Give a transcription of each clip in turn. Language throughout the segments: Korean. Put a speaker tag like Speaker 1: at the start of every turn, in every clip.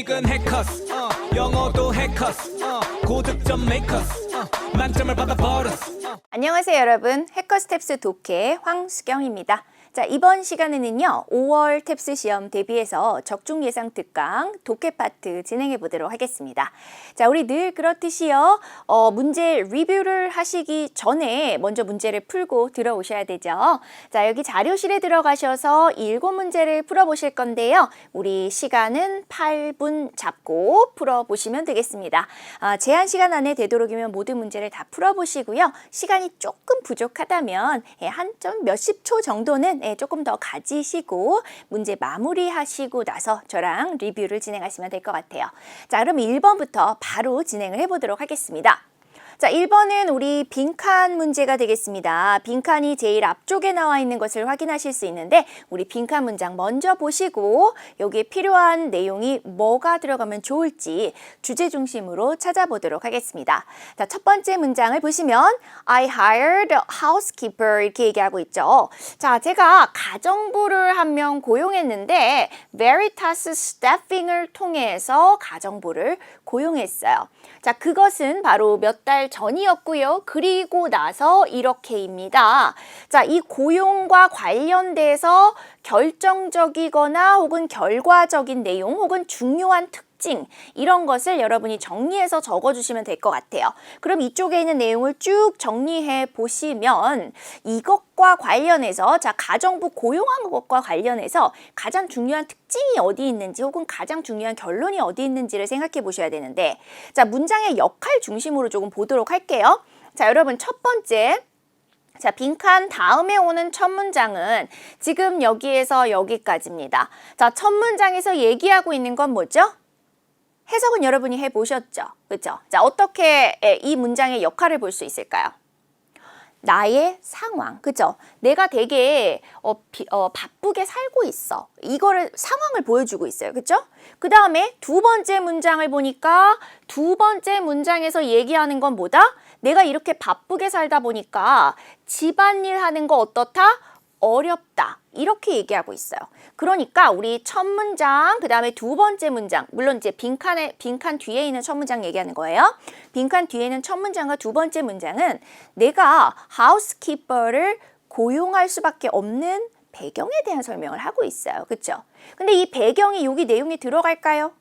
Speaker 1: 토익은 해커스 어, 영어도 해커스 어, 고득점 메이커스 어, 만점을 받아 버렸어 어.
Speaker 2: 안녕하세요 여러분 해커스텝스 독해 황수경입니다. 자 이번 시간에는요 5월 탭스 시험 대비해서 적중 예상 특강 독해 파트 진행해 보도록 하겠습니다. 자 우리 늘 그렇듯이요 어, 문제 리뷰를 하시기 전에 먼저 문제를 풀고 들어오셔야 되죠. 자 여기 자료실에 들어가셔서 일곱 문제를 풀어보실 건데요. 우리 시간은 8분 잡고 풀어보시면 되겠습니다. 아, 제한 시간 안에 되도록이면 모든 문제를 다 풀어보시고요. 시간이 조금 부족하다면 예, 한점 몇십 초 정도는 예, 조금 더 가지시고 문제 마무리하시고 나서 저랑 리뷰를 진행하시면 될 것 같아요. 자, 그럼 1번부터 바로 진행을 해보도록 하겠습니다. 자, 1번은 우리 빈칸 문제가 되겠습니다. 빈칸이 제일 앞쪽에 나와 있는 것을 확인하실 수 있는데 우리 빈칸 문장 먼저 보시고 여기에 필요한 내용이 뭐가 들어가면 좋을지 주제 중심으로 찾아보도록 하겠습니다. 자, 첫 번째 문장을 보시면 I hired a housekeeper 이렇게 얘기하고 있죠. 자, 제가 가정부를 한 명 고용했는데 Veritas staffing을 통해서 가정부를 고용했어요. 자, 그것은 바로 몇 달 전이었고요. 그리고 나서 이렇게입니다. 자, 이 고용과 관련돼서 결정적이거나 혹은 결과적인 내용 혹은 중요한 특 징 이런 것을 여러분이 정리해서 적어주시면 될 것 같아요. 그럼 이쪽에 있는 내용을 쭉 정리해 보시면 이것과 관련해서 자 가정부 고용한 것과 관련해서 가장 중요한 특징이 어디 있는지 혹은 가장 중요한 결론이 어디 있는지를 생각해 보셔야 되는데 자 문장의 역할 중심으로 조금 보도록 할게요. 자 여러분 첫 번째 자, 빈칸 다음에 오는 첫 문장은 지금 여기에서 여기까지입니다. 자, 첫 문장에서 얘기하고 있는 건 뭐죠? 해석은 여러분이 해보셨죠? 그렇죠? 자, 어떻게 이 문장의 역할을 볼 수 있을까요? 나의 상황, 그죠? 내가 되게 어, 비, 어, 바쁘게 살고 있어. 이거를 상황을 보여주고 있어요, 그죠? 그 다음에 두 번째 문장을 보니까 두 번째 문장에서 얘기하는 건 뭐다? 내가 이렇게 바쁘게 살다 보니까 집안일 하는 거 어떻다? 어렵다. 이렇게 얘기하고 있어요. 그러니까 우리 첫 문장, 그 다음에 두 번째 문장, 물론 이제 빈칸에, 빈칸 뒤에 있는 첫 문장 얘기하는 거예요. 빈칸 뒤에 있는 첫 문장과 두 번째 문장은 내가 하우스키퍼를 고용할 수밖에 없는 배경에 대한 설명을 하고 있어요. 그쵸? 근데 이 배경이 여기 내용이 들어갈까요?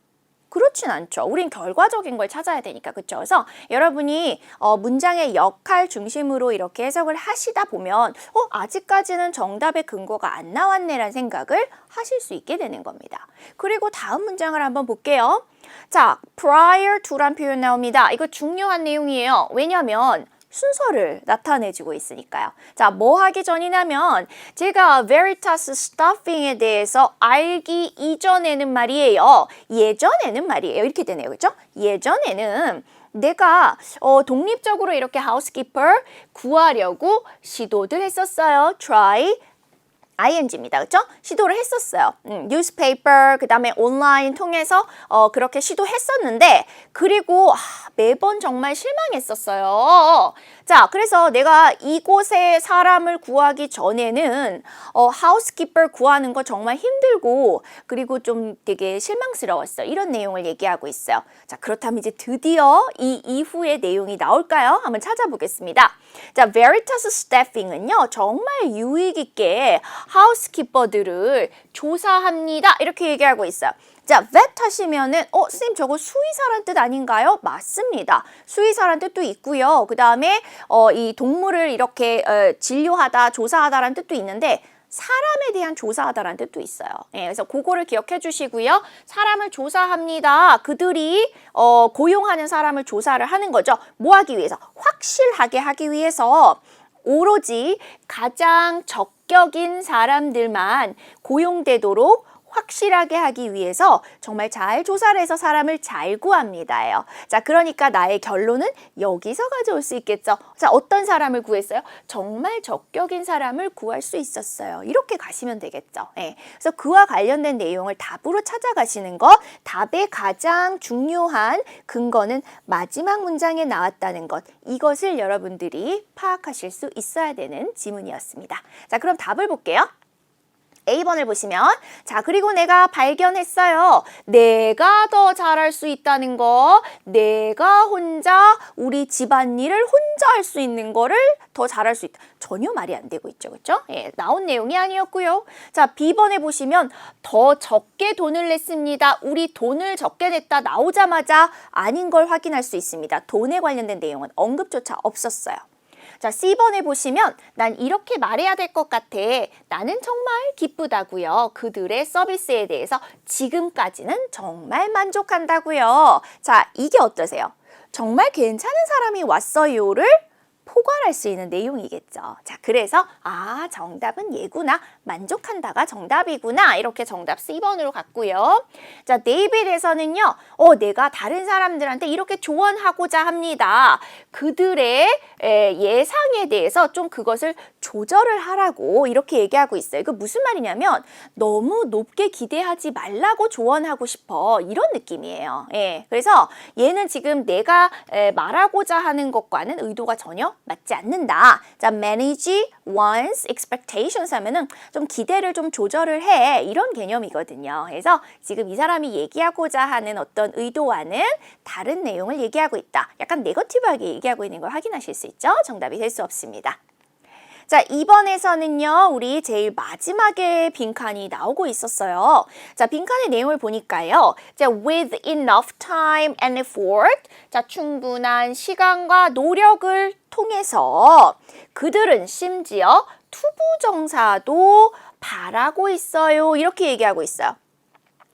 Speaker 2: 그렇진 않죠. 우린 결과적인 걸 찾아야 되니까. 그쵸? 그래서 여러분이 어, 문장의 역할 중심으로 이렇게 해석을 하시다 보면 어, 아직까지는 정답의 근거가 안 나왔네라는 생각을 하실 수 있게 되는 겁니다. 그리고 다음 문장을 한번 볼게요. 자, prior to란 표현 나옵니다. 이거 중요한 내용이에요. 왜냐하면 순서를 나타내주고 있으니까요. 자, 뭐 하기 전이냐면 제가 Veritas Stuffing에 대해서 알기 이전에는 말이에요. 예전에는 말이에요. 이렇게 되네요. 그렇죠? 예전에는 내가 어, 독립적으로 이렇게 하우스키퍼 구하려고 시도들 했었어요. try ing입니다. 그렇죠? 시도를 했었어요. 음, newspaper 그 다음에 온라인 통해서 어, 그렇게 시도했었는데 그리고 아, 매번 정말 실망했었어요. 자, 그래서 내가 이곳에 사람을 구하기 전에는 어, 하우스키퍼 구하는 거 정말 힘들고 그리고 좀 되게 실망스러웠어. 이런 내용을 얘기하고 있어요. 자, 그렇다면 이제 드디어 이 이후의 내용이 나올까요? 한번 찾아보겠습니다. 자, Veritas Staffing은요, 정말 유익 있게 하우스키퍼들을 조사합니다. 이렇게 얘기하고 있어요. 자, vet 하시면은 어, 선생님 저거 수의사란 뜻 아닌가요? 맞습니다. 수의사란 뜻도 있고요. 그 다음에 어, 이 동물을 이렇게 어, 진료하다, 조사하다라는 뜻도 있는데 사람에 대한 조사하다라는 뜻도 있어요. 예, 그래서 그거를 기억해 주시고요. 사람을 조사합니다. 그들이 어, 고용하는 사람을 조사를 하는 거죠. 뭐 하기 위해서? 확실하게 하기 위해서 오로지 가장 적격인 사람들만 고용되도록 확실하게 하기 위해서 정말 잘 조사를 해서 사람을 잘 구합니다예요. 자, 그러니까 나의 결론은 여기서 가져올 수 있겠죠. 자, 어떤 사람을 구했어요? 정말 적격인 사람을 구할 수 있었어요. 이렇게 가시면 되겠죠. 예. 그래서 그와 관련된 내용을 답으로 찾아가시는 것, 답의 가장 중요한 근거는 마지막 문장에 나왔다는 것. 이것을 여러분들이 파악하실 수 있어야 되는 지문이었습니다. 자, 그럼 답을 볼게요. A번을 보시면 자 그리고 내가 발견했어요. 내가 더 잘할 수 있다는 거 내가 혼자 우리 집안일을 혼자 할 수 있는 거를 더 잘할 수 있다. 전혀 말이 안 되고 있죠. 그렇죠? 예, 나온 내용이 아니었고요. 자 B번에 보시면 더 적게 돈을 냈습니다. 우리 돈을 적게 냈다 나오자마자 아닌 걸 확인할 수 있습니다. 돈에 관련된 내용은 언급조차 없었어요. 자, C번에 보시면 난 이렇게 말해야 될 것 같아. 나는 정말 기쁘다고요. 그들의 서비스에 대해서 지금까지는 정말 만족한다고요. 자, 이게 어떠세요? 정말 괜찮은 사람이 왔어요를 포괄할 수 있는 내용이겠죠. 자, 그래서 아, 정답은 얘구나. 만족한다가 정답이구나. 이렇게 정답 C번으로 갔고요. 자, 데이빗에서는요. 어, 내가 다른 사람들한테 이렇게 조언하고자 합니다. 그들의 에, 예상에 대해서 좀 그것을 조절을 하라고 이렇게 얘기하고 있어요. 그 무슨 말이냐면 너무 높게 기대하지 말라고 조언하고 싶어. 이런 느낌이에요. 예. 그래서 얘는 지금 내가 에, 말하고자 하는 것과는 의도가 전혀 맞지 않는다. 자, manage one's expectations 하면은 좀 기대를 좀 조절을 해. 이런 개념이거든요. 그래서 지금 이 사람이 얘기하고자 하는 어떤 의도와는 다른 내용을 얘기하고 있다. 약간 네거티브하게 얘기하고 있는 걸 확인하실 수 있죠. 정답이 될 수 없습니다. 자, 2번에서는요, 우리 제일 마지막에 빈칸이 나오고 있었어요. 자, 빈칸의 내용을 보니까요. 자, with enough time and effort. 자, 충분한 시간과 노력을 통해서 그들은 심지어 투부정사도 바라고 있어요. 이렇게 얘기하고 있어요.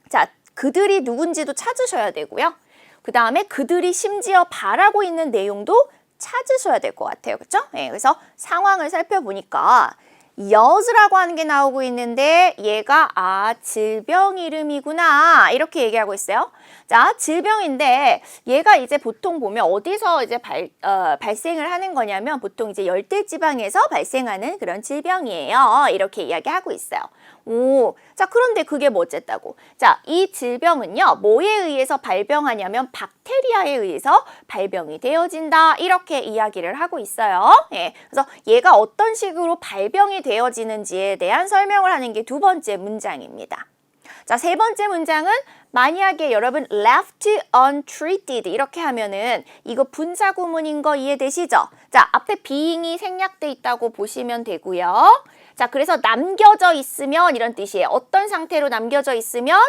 Speaker 2: 자, 그들이 누군지도 찾으셔야 되고요. 그 다음에 그들이 심지어 바라고 있는 내용도 찾으셔야 될 것 같아요. 그렇죠? 네, 그래서 상황을 살펴보니까 여즈라고 하는 게 나오고 있는데 얘가 아 질병 이름이구나 이렇게 얘기하고 있어요. 자 질병인데 얘가 이제 보통 보면 어디서 이제 발, 어, 발생을 하는 거냐면 보통 이제 열대 지방에서 발생하는 그런 질병이에요. 이렇게 이야기하고 있어요. 오, 자 그런데 그게 뭐 어쨌다고? 자, 이 질병은요 뭐에 의해서 발병하냐면 박테리아에 의해서 발병이 되어진다 이렇게 이야기를 하고 있어요. 예, 그래서 얘가 어떤 식으로 발병이 되어지는지에 대한 설명을 하는 게 두 번째 문장입니다. 자, 세 번째 문장은 만약에 여러분 left untreated 이렇게 하면은 이거 분사 구문인 거 이해되시죠? 자, 앞에 being이 생략돼 있다고 보시면 되고요. 자, 그래서 남겨져 있으면 이런 뜻이에요. 어떤 상태로 남겨져 있으면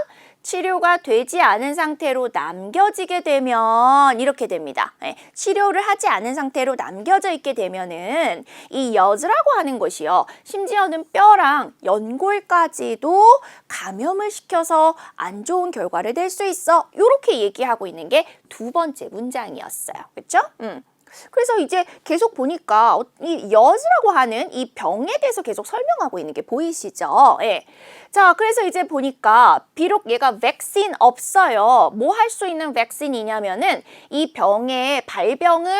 Speaker 2: 치료가 되지 않은 상태로 남겨지게 되면 이렇게 됩니다. 네, 치료를 하지 않은 상태로 남겨져 있게 되면은 이 여즈라고 하는 것이요. 심지어는 뼈랑 연골까지도 감염을 시켜서 안 좋은 결과를 낼 수 있어. 이렇게 얘기하고 있는 게 두 번째 문장이었어요. 그렇죠? 음. 그래서 이제 계속 보니까 어, 이 여즈라고 하는 이 병에 대해서 계속 설명하고 있는 게 보이시죠? 예. 자, 그래서 이제 보니까 비록 얘가 백신 없어요. 뭐 할 수 있는 백신이냐면은 이 병의 발병을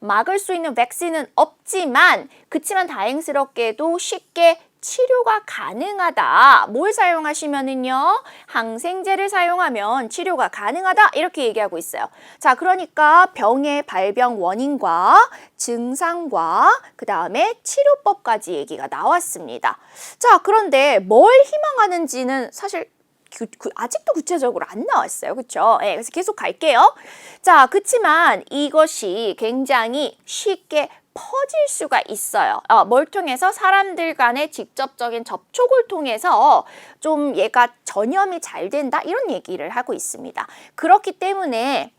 Speaker 2: 막을 수 있는 백신은 없지만 그치만 다행스럽게도 쉽게 치료가 가능하다. 뭘 사용하시면은요? 항생제를 사용하면 치료가 가능하다. 이렇게 얘기하고 있어요. 자, 그러니까 병의 발병 원인과 증상과 그 다음에 치료법까지 얘기가 나왔습니다. 자, 그런데 뭘 희망하는지는 사실 아직도 구체적으로 안 나왔어요. 그렇죠? 예, 그래서 계속 갈게요. 자, 그렇지만 이것이 굉장히 쉽게 퍼질 수가 있어요. 어, 뭘 통해서 사람들 간의 직접적인 접촉을 통해서 좀 얘가 전염이 잘 된다 이런 얘기를 하고 있습니다. 그렇기 때문에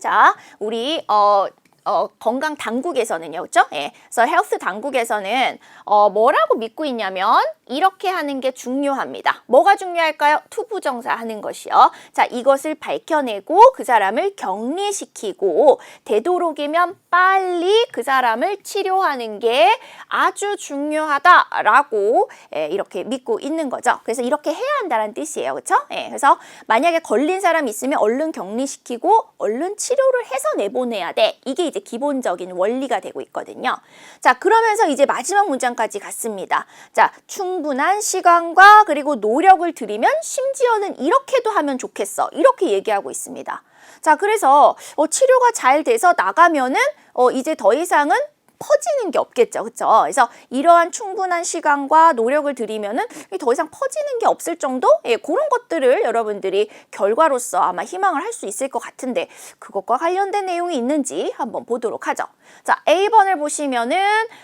Speaker 2: 자, 우리 어 어, 건강 당국에서는요, 그렇죠? 예. 그래서 헬스 당국에서는 어, 뭐라고 믿고 있냐면 이렇게 하는 게 중요합니다. 뭐가 중요할까요? 투부정사 하는 것이요. 자, 이것을 밝혀내고 그 사람을 격리시키고 되도록이면 빨리 그 사람을 치료하는 게 아주 중요하다라고 예, 이렇게 믿고 있는 거죠. 그래서 이렇게 해야 한다는 뜻이에요, 그렇죠? 예. 그래서 만약에 걸린 사람 있으면 얼른 격리시키고 얼른 치료를 해서 내보내야 돼. 이게 이제 기본적인 원리가 되고 있거든요. 자, 그러면서 이제 마지막 문장까지 갔습니다. 자, 충분한 시간과 그리고 노력을 들이면 심지어는 이렇게도 하면 좋겠어. 이렇게 얘기하고 있습니다. 자, 그래서 어, 치료가 잘 돼서 나가면은 어, 이제 더 이상은 퍼지는 게 없겠죠. 그렇죠? 그래서 이러한 충분한 시간과 노력을 들이면은 더 이상 퍼지는 게 없을 정도? 예, 그런 것들을 여러분들이 결과로서 아마 희망을 할 수 있을 것 같은데 그것과 관련된 내용이 있는지 한번 보도록 하죠. 자, A번을 보시면은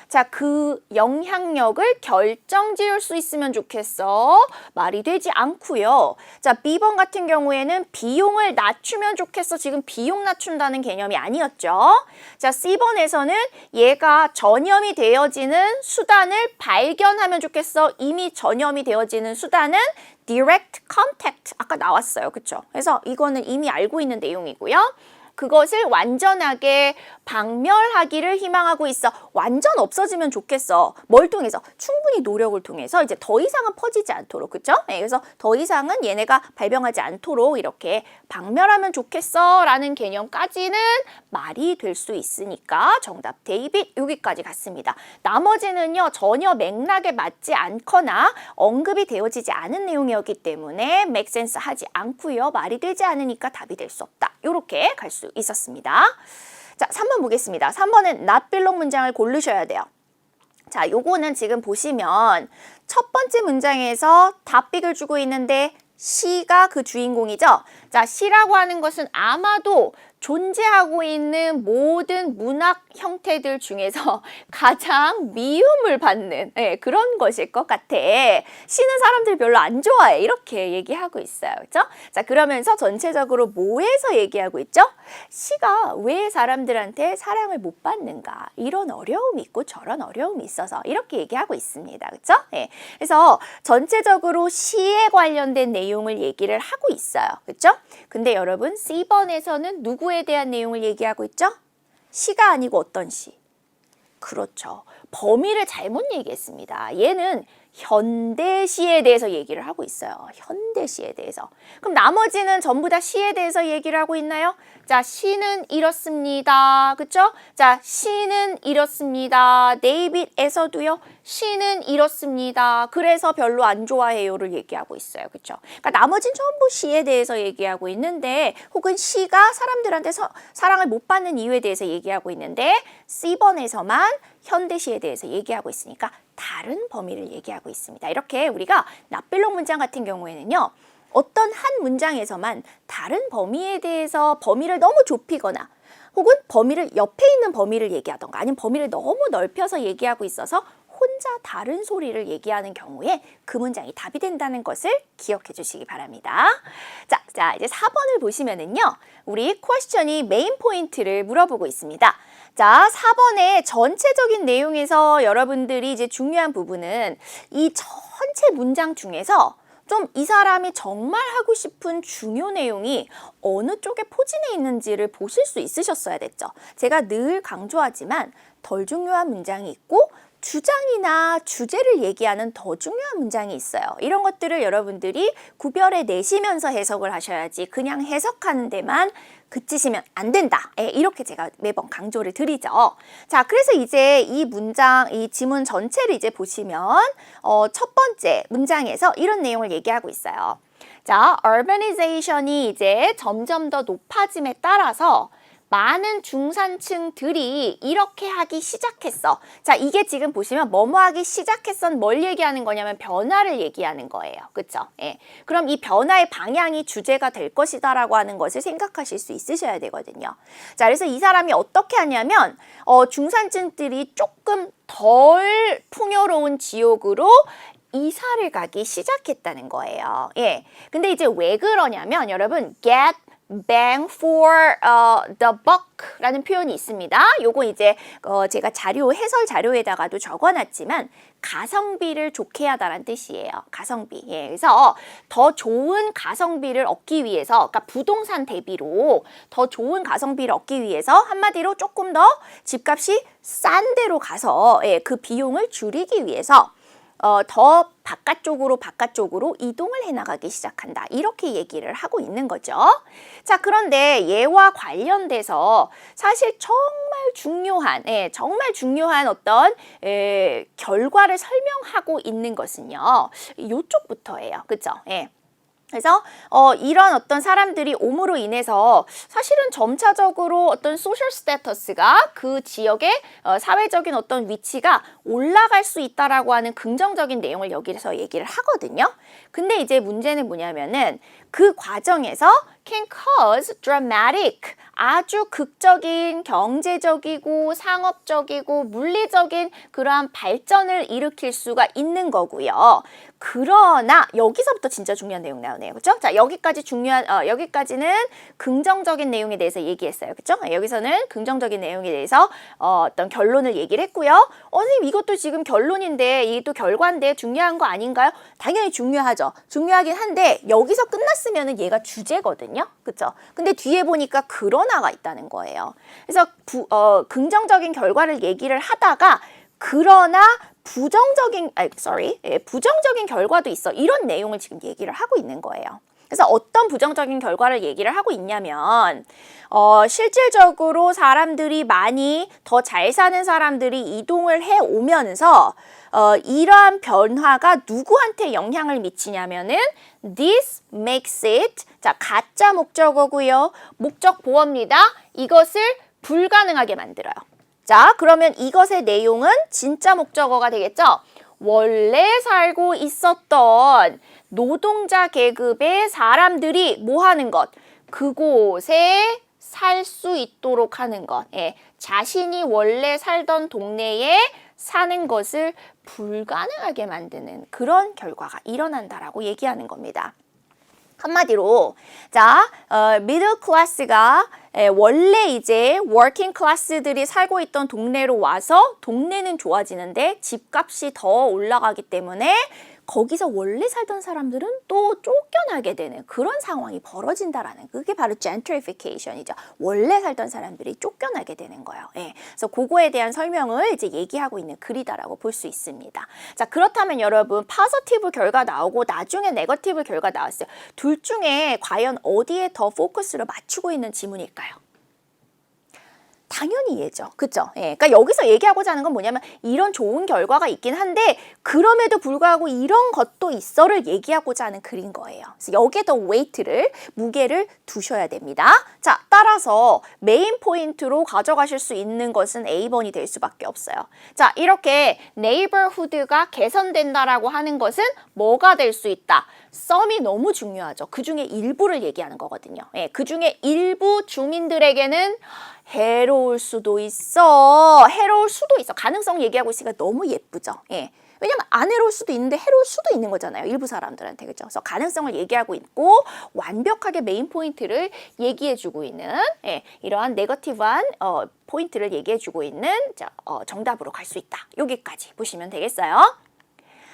Speaker 2: 자, 그 영향력을 결정 지을 수 있으면 좋겠어. 말이 되지 않고요. 자, B번 같은 경우에는 비용을 낮추면 좋겠어. 지금 비용 낮춘다는 개념이 아니었죠. 자, C번에서는 얘가 전염이 되어지는 수단을 발견하면 좋겠어. 이미 전염이 되어지는 수단은 direct contact 아까 나왔어요. 그쵸? 그래서 이거는 이미 알고 있는 내용이고요. 그것을 완전하게 박멸하기를 희망하고 있어. 완전 없어지면 좋겠어. 뭘 통해서? 충분히 노력을 통해서 이제 더 이상은 퍼지지 않도록. 네, 그래서 더 이상은 얘네가 발병하지 않도록 이렇게 박멸하면 좋겠어. 라는 개념까지는 말이 될 수 있으니까 정답 데이빗 여기까지 갔습니다. 나머지는요, 전혀 맥락에 맞지 않거나 언급이 되어지지 않은 내용이었기 때문에 sense 하지 않고요. 말이 되지 않으니까 답이 될 수 없다. 이렇게 갈 수 있었습니다. 자, 3번 보겠습니다. 3번은 not belong 문장을 고르셔야 돼요. 자, 요거는 지금 보시면 첫 번째 문장에서 답빅을 주고 있는데 시가 그 주인공이죠. 자, 시라고 하는 것은 아마도 존재하고 있는 모든 문학 형태들 중에서 가장 미움을 받는 예, 그런 것일 것 같아. 시는 사람들이 별로 안 좋아해. 이렇게 얘기하고 있어요. 그죠? 자, 그러면서 전체적으로 뭐에서 얘기하고 있죠? 시가 왜 사람들한테 사랑을 못 받는가? 이런 어려움이 있고 저런 어려움이 있어서 이렇게 얘기하고 있습니다. 그죠? 예. 그래서 전체적으로 시에 관련된 내용을 얘기를 하고 있어요. 그죠? 근데 여러분, C번에서는 누구 에 대한 내용을 얘기하고 있죠? 시가 아니고 어떤 시? 그렇죠. 범위를 잘못 얘기했습니다. 얘는 현대시에 대해서 얘기를 하고 있어요. 현대시에 대해서. 그럼 나머지는 전부 다 시에 대해서 얘기를 하고 있나요? 자, 시는 이렇습니다. 그쵸? 자, 시는 이렇습니다. 데이빗에서도요, 시는 이렇습니다. 그래서 별로 안 좋아해요를 얘기하고 있어요. 그쵸? 그러니까 나머진 전부 시에 대해서 얘기하고 있는데, 혹은 시가 사람들한테 서, 사랑을 못 받는 이유에 대해서 얘기하고 있는데, C번에서만 현대시에 대해서 얘기하고 있으니까 다른 범위를 얘기하고 있습니다. 이렇게 우리가 납벨록 문장 같은 경우에는요. 어떤 한 문장에서만 다른 범위에 대해서 범위를 너무 좁히거나 혹은 범위를 옆에 있는 범위를 얘기하던가 아니면 범위를 너무 넓혀서 얘기하고 있어서 혼자 다른 소리를 얘기하는 경우에 그 문장이 답이 된다는 것을 기억해 주시기 바랍니다. 자, 자 이제 4번을 보시면은요. 우리 퀘스천이 메인 포인트를 물어보고 있습니다. 자, 4번의 전체적인 내용에서 여러분들이 이제 중요한 부분은 이 전체 문장 중에서 좀 이 사람이 정말 하고 싶은 중요 내용이 어느 쪽에 포진해 있는지를 보실 수 있으셨어야 됐죠. 제가 늘 강조하지만 덜 중요한 문장이 있고 주장이나 주제를 얘기하는 더 중요한 문장이 있어요. 이런 것들을 여러분들이 구별해 내시면서 해석을 하셔야지 그냥 해석하는 데만 그치시면 안 된다. 예, 이렇게 제가 매번 강조를 드리죠. 자, 그래서 이제 이 문장, 이 지문 전체를 이제 보시면 어, 첫 번째 문장에서 이런 내용을 얘기하고 있어요. 자, urbanization이 이제 점점 더 높아짐에 따라서 많은 중산층들이 이렇게 하기 시작했어. 자, 이게 지금 보시면 뭐뭐 하기 시작했선 뭘 얘기하는 거냐면 변화를 얘기하는 거예요. 그쵸? 예. 그럼 이 변화의 방향이 주제가 될 것이다라고 하는 것을 생각하실 수 있으셔야 되거든요. 자, 그래서 이 사람이 어떻게 하냐면, 어, 중산층들이 조금 덜 풍요로운 지역으로 이사를 가기 시작했다는 거예요. 예. 근데 이제 왜 그러냐면 여러분 get bang for uh, the buck라는 표현이 있습니다. 요거 이제 어, 제가 자료 해설 자료에다가도 적어놨지만 가성비를 좋게 하다라는 뜻이에요. 가성비. 예, 그래서 더 좋은 가성비를 얻기 위해서, 그러니까 부동산 대비로 더 좋은 가성비를 얻기 위해서 한마디로 조금 더 집값이 싼 데로 가서 예, 그 비용을 줄이기 위해서 어, 더 바깥쪽으로 바깥쪽으로 이동을 해나가기 시작한다. 이렇게 얘기를 하고 있는 거죠. 자, 그런데 얘와 관련돼서 사실 정말 중요한, 예, 정말 중요한 어떤 예, 결과를 설명하고 있는 것은요. 이쪽부터예요. 그죠? 예. 그래서 어, 이런 어떤 사람들이 옴으로 인해서 사실은 점차적으로 어떤 소셜 스테터스가 그 지역의 어, 사회적인 어떤 위치가 올라갈 수 있다라고 하는 긍정적인 내용을 여기서 얘기를 하거든요. 근데 이제 문제는 뭐냐면은 그 과정에서 can cause dramatic 아주 극적인 경제적이고 상업적이고 물리적인 그러한 발전을 일으킬 수가 있는 거고요. 그러나 여기서부터 진짜 중요한 내용 나오네요. 그렇죠? 자, 여기까지 중요한 어, 여기까지는 긍정적인 내용에 대해서 얘기했어요. 그렇죠? 여기서는 긍정적인 내용에 대해서 어, 어떤 결론을 얘기를 했고요. 어, 선생님 이것도 지금 결론인데 이게 또 결과인데 중요한 거 아닌가요? 당연히 중요하죠. 중요하긴 한데 여기서 끝났으면은 얘가 주제거든요. 그렇죠? 근데 뒤에 보니까 그러나가 있다는 거예요. 그래서 부, 어, 긍정적인 결과를 얘기를 하다가 그러나 부정적인 아 sorry 예, 부정적인 결과도 있어 이런 내용을 지금 얘기를 하고 있는 거예요. 그래서 어떤 부정적인 결과를 얘기를 하고 있냐면 어, 실질적으로 사람들이 많이 더 잘 사는 사람들이 이동을 해 오면서 어, 이러한 변화가 누구한테 영향을 미치냐면은 this makes it 자 가짜 목적어고요 목적 보어입니다 이것을 불가능하게 만들어요. 자, 그러면 이것의 내용은 진짜 목적어가 되겠죠? 원래 살고 있었던 노동자 계급의 사람들이 뭐 하는 것? 그곳에 살 수 있도록 하는 것. 예, 자신이 원래 살던 동네에 사는 것을 불가능하게 만드는 그런 결과가 일어난다라고 얘기하는 겁니다. 한마디로 자 어, 미들 클래스가 에, 원래 이제 워킹 클래스들이 살고 있던 동네로 와서 동네는 좋아지는데 집값이 더 올라가기 때문에 거기서 원래 살던 사람들은 또 쫓겨나게 되는 그런 상황이 벌어진다라는 그게 바로 gentrification이죠. 원래 살던 사람들이 쫓겨나게 되는 거예요. 예. 그래서 그거에 대한 설명을 이제 얘기하고 있는 글이다라고 볼 수 있습니다. 자, 그렇다면 여러분 파서티브 결과 나오고 나중에 네거티브 결과 나왔어요. 둘 중에 과연 어디에 더 포커스를 맞추고 있는 지문일까요? 당연히 얘죠. 그죠? 예. 그러니까 여기서 얘기하고자 하는 건 뭐냐면 이런 좋은 결과가 있긴 한데 그럼에도 불구하고 이런 것도 있어를 얘기하고자 하는 글인 거예요. 그래서 여기에 더 웨이트를 무게를 두셔야 됩니다. 자, 따라서 메인 포인트로 가져가실 수 있는 것은 A번이 될 수밖에 없어요. 자, 이렇게 네이버후드가 개선된다라고 하는 것은 뭐가 될 수 있다? 썸이 너무 중요하죠. 그 중에 일부를 얘기하는 거거든요. 예, 그 중에 일부 주민들에게는 해로울 수도 있어. 해로울 수도 있어. 가능성 얘기하고 있으니까 너무 예쁘죠. 예. 왜냐면 안 해로울 수도 있는데 해로울 수도 있는 거잖아요. 일부 사람들한테. 그죠? 그래서 가능성을 얘기하고 있고 완벽하게 메인 포인트를 얘기해 주고 있는 예, 이러한 네거티브한 어, 포인트를 얘기해 주고 있는 자, 어, 정답으로 갈 수 있다. 여기까지 보시면 되겠어요.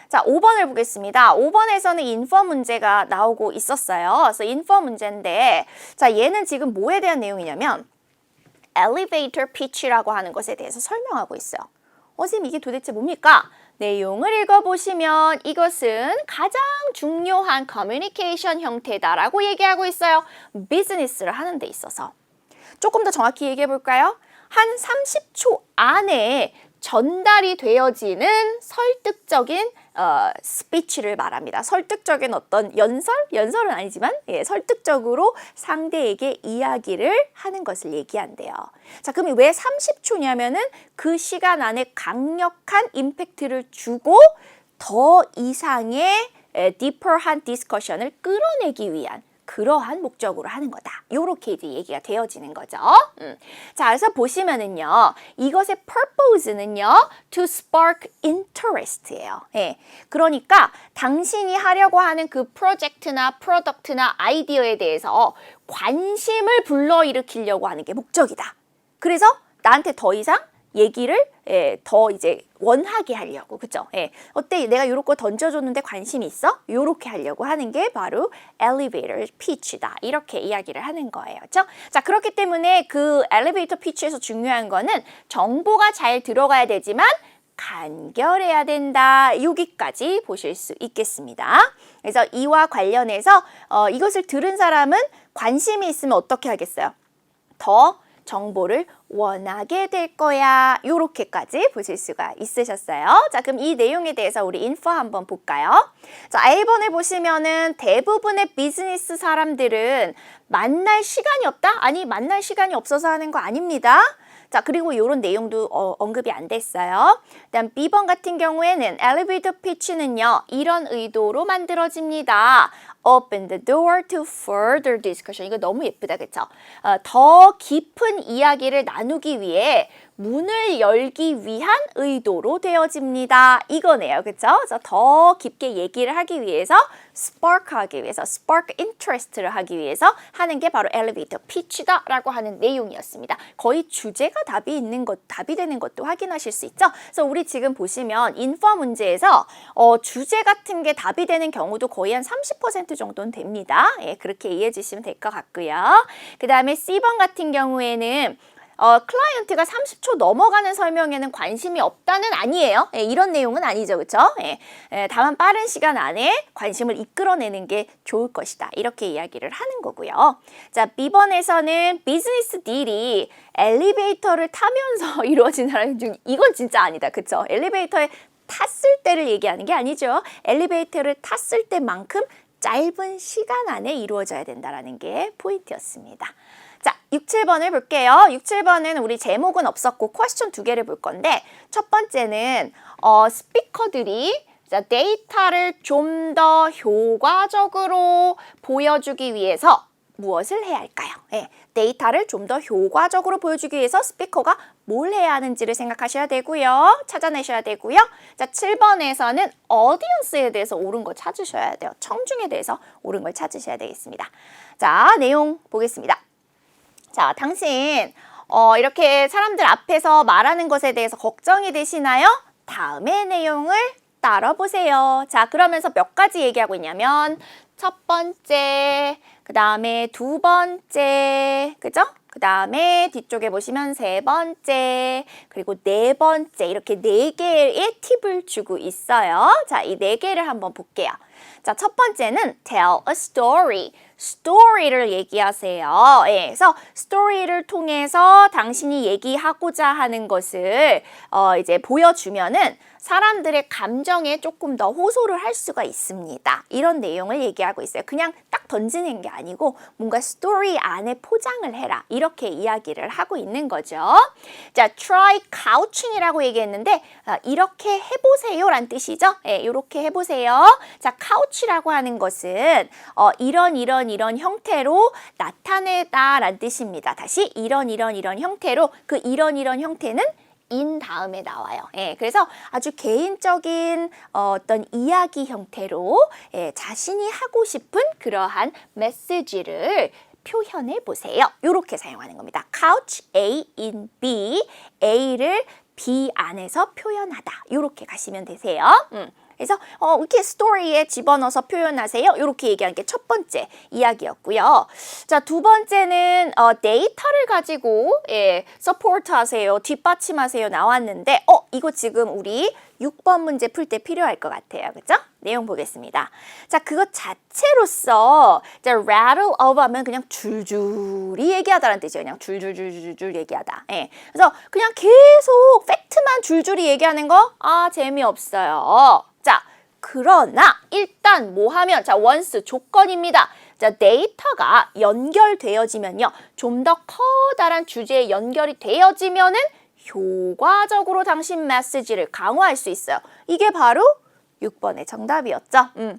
Speaker 2: 자, 5번을 보겠습니다. 5번에서는 인퍼 문제가 나오고 있었어요. 그래서 인퍼 문제인데, 자, 얘는 지금 뭐에 대한 내용이냐면, elevator pitch라고 하는 것에 대해서 설명하고 있어요. 어, 선생님, 이게 도대체 뭡니까? 내용을 읽어보시면 이것은 가장 중요한 커뮤니케이션 형태다라고 얘기하고 있어요. 비즈니스를 하는 데 있어서. 조금 더 정확히 얘기해 볼까요? 한 30초 안에 전달이 되어지는 설득적인 어, 스피치를 말합니다. 설득적인 어떤 연설? 연설은 아니지만 예, 설득적으로 상대에게 이야기를 하는 것을 얘기한대요. 자, 그럼 왜 30초냐면은 그 시간 안에 강력한 임팩트를 주고 더 이상의 에, 디퍼한 디스커션을 끌어내기 위한 그러한 목적으로 하는 거다. 요렇게 이제 얘기가 되어지는 거죠. 음. 자, 그래서 보시면은요, 이것의 purpose는요, to spark interest예요. 예. 그러니까 당신이 하려고 하는 그 프로젝트나 프로덕트나 아이디어에 대해서 관심을 불러일으키려고 하는 게 목적이다. 그래서 나한테 더 이상 얘기를 예, 더 이제 원하게 하려고 그죠? 예. 어때? 내가 요런 거 던져줬는데 관심 있어? 요렇게 하려고 하는 게 바로 elevator pitch다. 이렇게 이야기를 하는 거예요. 그죠? 자, 그렇기 때문에 그 elevator pitch에서 중요한 거는 정보가 잘 들어가야 되지만 간결해야 된다. 여기까지 보실 수 있겠습니다. 그래서 이와 관련해서 어, 이것을 들은 사람은 관심이 있으면 어떻게 하겠어요? 더 정보를 원하게 될 거야. 요렇게까지 보실 수가 있으셨어요. 자, 그럼 이 내용에 대해서 우리 인포 한번 볼까요? 자, A번에 보시면은 대부분의 비즈니스 사람들은 만날 시간이 없다? 아니, 만날 시간이 없어서 하는 거 아닙니다. 자, 그리고 이런 내용도 어, 언급이 안 됐어요. 그다음 B번 같은 경우에는 elevator pitch는요. 이런 의도로 만들어집니다. Open the door to further discussion. 이거 너무 예쁘다, 그쵸? 어, 더 깊은 이야기를 나누기 위해 문을 열기 위한 의도로 되어집니다. 이거네요, 그쵸? 그래서 더 깊게 얘기를 하기 위해서 spark 하기 위해서, spark interest를 하기 위해서 하는 게 바로 elevator pitch다 라고 하는 내용이었습니다. 거의 주제가 답이 있는 것, 답이 되는 것도 확인하실 수 있죠? 그래서 우리 지금 보시면 인포 문제에서 어, 주제 같은 게 답이 되는 경우도 거의 한 30% 정도는 됩니다. 예, 그렇게 이해해 주시면 될 것 같고요. 그 다음에 C번 같은 경우에는 어, 클라이언트가 30초 넘어가는 설명에는 관심이 없다는 아니에요. 예, 이런 내용은 아니죠. 그쵸? 예, 예, 다만 빠른 시간 안에 관심을 이끌어내는 게 좋을 것이다. 이렇게 이야기를 하는 거고요. 자, B번에서는 비즈니스 딜이 엘리베이터를 타면서 이루어진다는 중 이건 진짜 아니다. 그쵸? 엘리베이터에 탔을 때를 얘기하는 게 아니죠. 엘리베이터를 탔을 때만큼 짧은 시간 안에 이루어져야 된다라는 게 포인트였습니다. 자, 6, 7번을 볼게요. 6, 7번은 우리 제목은 없었고 퀘스천 두 개를 볼 건데 첫 번째는 어, 스피커들이 자, 데이터를 좀 더 효과적으로 보여주기 위해서 무엇을 해야 할까요? 예, 데이터를 좀 더 효과적으로 보여주기 위해서 스피커가 뭘 해야 하는지를 생각하셔야 되고요. 찾아내셔야 되고요. 자, 7번에서는 어디언스에 대해서 옳은 거 찾으셔야 돼요. 청중에 대해서 옳은 걸 찾으셔야 되겠습니다. 자, 내용 보겠습니다. 자, 당신 어, 이렇게 사람들 앞에서 말하는 것에 대해서 걱정이 되시나요? 다음의 내용을 따라 보세요. 자, 그러면서 몇 가지 얘기하고 있냐면 첫 번째, 그 다음에 두 번째, 그죠? 그 다음에 뒤쪽에 보시면 세 번째, 그리고 네 번째 이렇게 네 개의 팁을 주고 있어요. 자, 이 네 개를 한번 볼게요. 자, 첫 번째는 tell a story. 스토리를 얘기하세요. 예, 그래서 스토리를 통해서 당신이 얘기하고자 하는 것을 어, 이제 보여주면은 사람들의 감정에 조금 더 호소를 할 수가 있습니다. 이런 내용을 얘기하고 있어요. 그냥 딱 던지는 게 아니고 뭔가 스토리 안에 포장을 해라. 이렇게 이야기를 하고 있는 거죠. 자, try couching이라고 얘기했는데 아, 이렇게 해보세요 란 뜻이죠. 예, 이렇게 해보세요. 자, couch라고 하는 것은 어, 이런 이런 이런 형태로 나타내다 란 뜻입니다. 다시 이런 이런 이런 형태로 그 이런 이런 형태는 인 다음에 나와요. 예, 그래서 아주 개인적인 어, 떤 이야기 형태로 예, 자신이 하고 싶은 그러한 메시지를 표현해 보세요. 이렇게 사용하는 겁니다. couch A in B, A를 B 안에서 표현하다. 이렇게 가시면 되세요. 음. 그래서 어, 이렇게 스토리에 집어넣어서 표현하세요. 이렇게 얘기하는 게첫 번째 이야기였고요. 자, 두 번째는 어, 데이터를 가지고 예, 서포트 하세요, 뒷받침하세요 나왔는데 어, 이거 지금 우리 6번 문제 풀 때 필요할 것 같아요. 그죠? 내용 보겠습니다. 자, 그것 자체로서 자, rattle of 하면 그냥 줄줄이 얘기하다라는 뜻이에요. 그냥 줄줄줄줄줄 얘기하다. 예. 그래서 그냥 계속 팩트만 줄줄이 얘기하는 거 아, 재미없어요. 자, 그러나 일단 뭐 하면 자, once 조건입니다. 자, 데이터가 연결되어지면요. 좀 더 커다란 주제에 연결이 되어지면은 효과적으로 당신 메시지를 강화할 수 있어요. 이게 바로 6번의 정답이었죠. 음.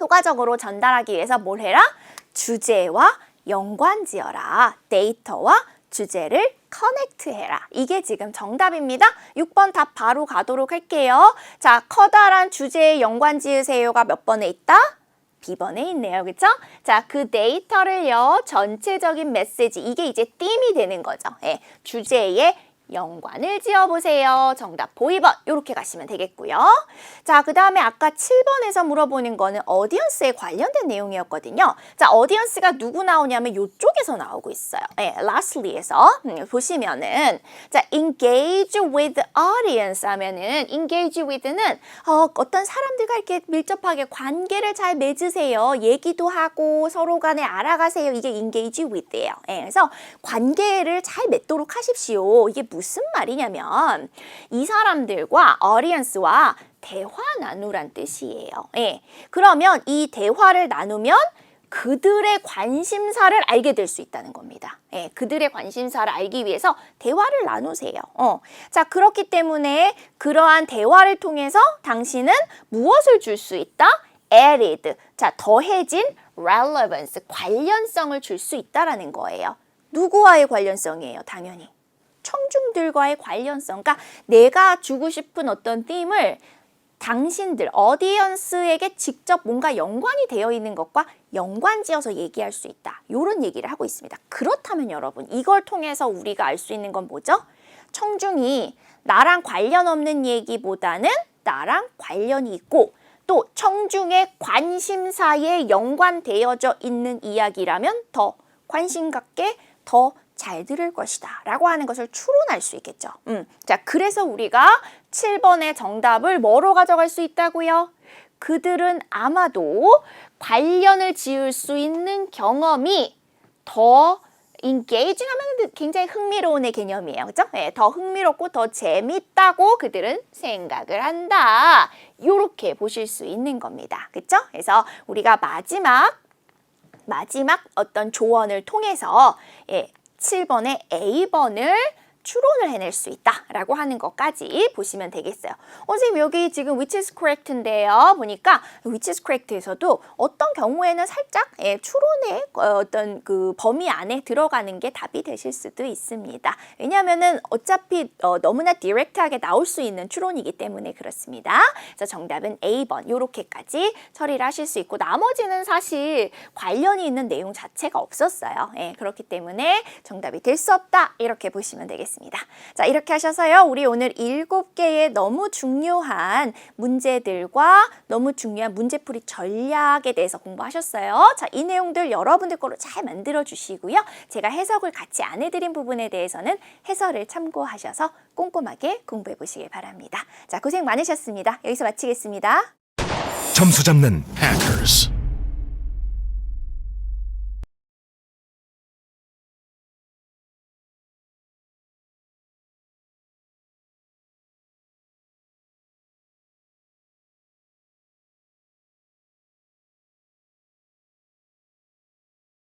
Speaker 2: 효과적으로 전달하기 위해서 뭘 해라? 주제와 연관 지어라. 데이터와 주제를 커넥트해라. 이게 지금 정답입니다. 6번 답 바로 가도록 할게요. 자, 커다란 주제에 연관 지으세요가 몇 번에 있다? B번에 있네요. 그쵸? 자, 그 데이터를요, 전체적인 메시지, 이게 이제 띠이 되는 거죠. 예, 주제에 연관을 지어보세요. 정답 보이번 이렇게 가시면 되겠고요. 자, 그 다음에 아까 7번에서 물어보는 거는 어디언스에 관련된 내용이었거든요. 자, 어디언스가 누구 나오냐면 이쪽에 계속해서 나오고 있어요. 예, lastly에서 음, 보시면은 자 engage with audience 하면은 engage with는 어, 어떤 사람들과 이렇게 밀접하게 관계를 잘 맺으세요. 얘기도 하고 서로 간에 알아가세요. 이게 engage with예요. 예, 그래서 관계를 잘 맺도록 하십시오. 이게 무슨 말이냐면 이 사람들과 audience와 대화 나누란 뜻이에요. 예. 그러면 이 대화를 나누면 그들의 관심사를 알게 될 수 있다는 겁니다. 예, 그들의 관심사를 알기 위해서 대화를 나누세요. 어. 자, 그렇기 때문에 그러한 대화를 통해서 당신은 무엇을 줄 수 있다? added. 자, 더해진 relevance, 관련성을 줄 수 있다라는 거예요. 누구와의 관련성이에요? 당연히. 청중들과의 관련성. 그러니까 내가 주고 싶은 어떤 띠임을 당신들, 어디언스에게 직접 뭔가 연관이 되어 있는 것과 연관지어서 얘기할 수 있다. 이런 얘기를 하고 있습니다. 그렇다면 여러분, 이걸 통해서 우리가 알 수 있는 건 뭐죠? 청중이 나랑 관련 없는 얘기보다는 나랑 관련이 있고 또 청중의 관심사에 연관되어져 있는 이야기라면 더 관심 갖게 더 잘 들을 것이다 라고 하는 것을 추론할 수 있겠죠. 음. 자, 그래서 우리가 7번의 정답을 뭐로 가져갈 수 있다고요? 그들은 아마도 관련을 지을 수 있는 경험이 더 engaging 하면 굉장히 흥미로운의 개념이에요. 그죠? 네, 더 흥미롭고 더 재밌다고 그들은 생각을 한다. 요렇게 보실 수 있는 겁니다. 그죠? 그래서 우리가 마지막 마지막 어떤 조언을 통해서 예, 7번의 A번을 추론을 해낼 수 있다라고 하는 것까지 보시면 되겠어요. 어, 선생님 여기 지금 which is correct인데요. 보니까 which is correct에서도 어떤 경우에는 살짝 예, 추론의 어, 어떤 그 범위 안에 들어가는 게 답이 되실 수도 있습니다. 왜냐하면은 어차피 어, 너무나 디렉트하게 나올 수 있는 추론이기 때문에 그렇습니다. 그래서 정답은 A번 요렇게까지 처리를 하실 수 있고 나머지는 사실 관련이 있는 내용 자체가 없었어요. 예, 그렇기 때문에 정답이 될 수 없다 이렇게 보시면 되겠습니다. 자 이렇게 하셔서요 우리 오늘 일곱 개의 너무 중요한 문제들과 너무 중요한 문제풀이 전략에 대해서 공부하셨어요. 자 이 내용들 여러분들 거로 잘 만들어 주시고요. 제가 해석을 같이 안 해드린 부분에 대해서는 해설을 참고하셔서 꼼꼼하게 공부해 보시길 바랍니다. 자 고생 많으셨습니다. 여기서 마치겠습니다.
Speaker 3: 점수 잡는 Hackers.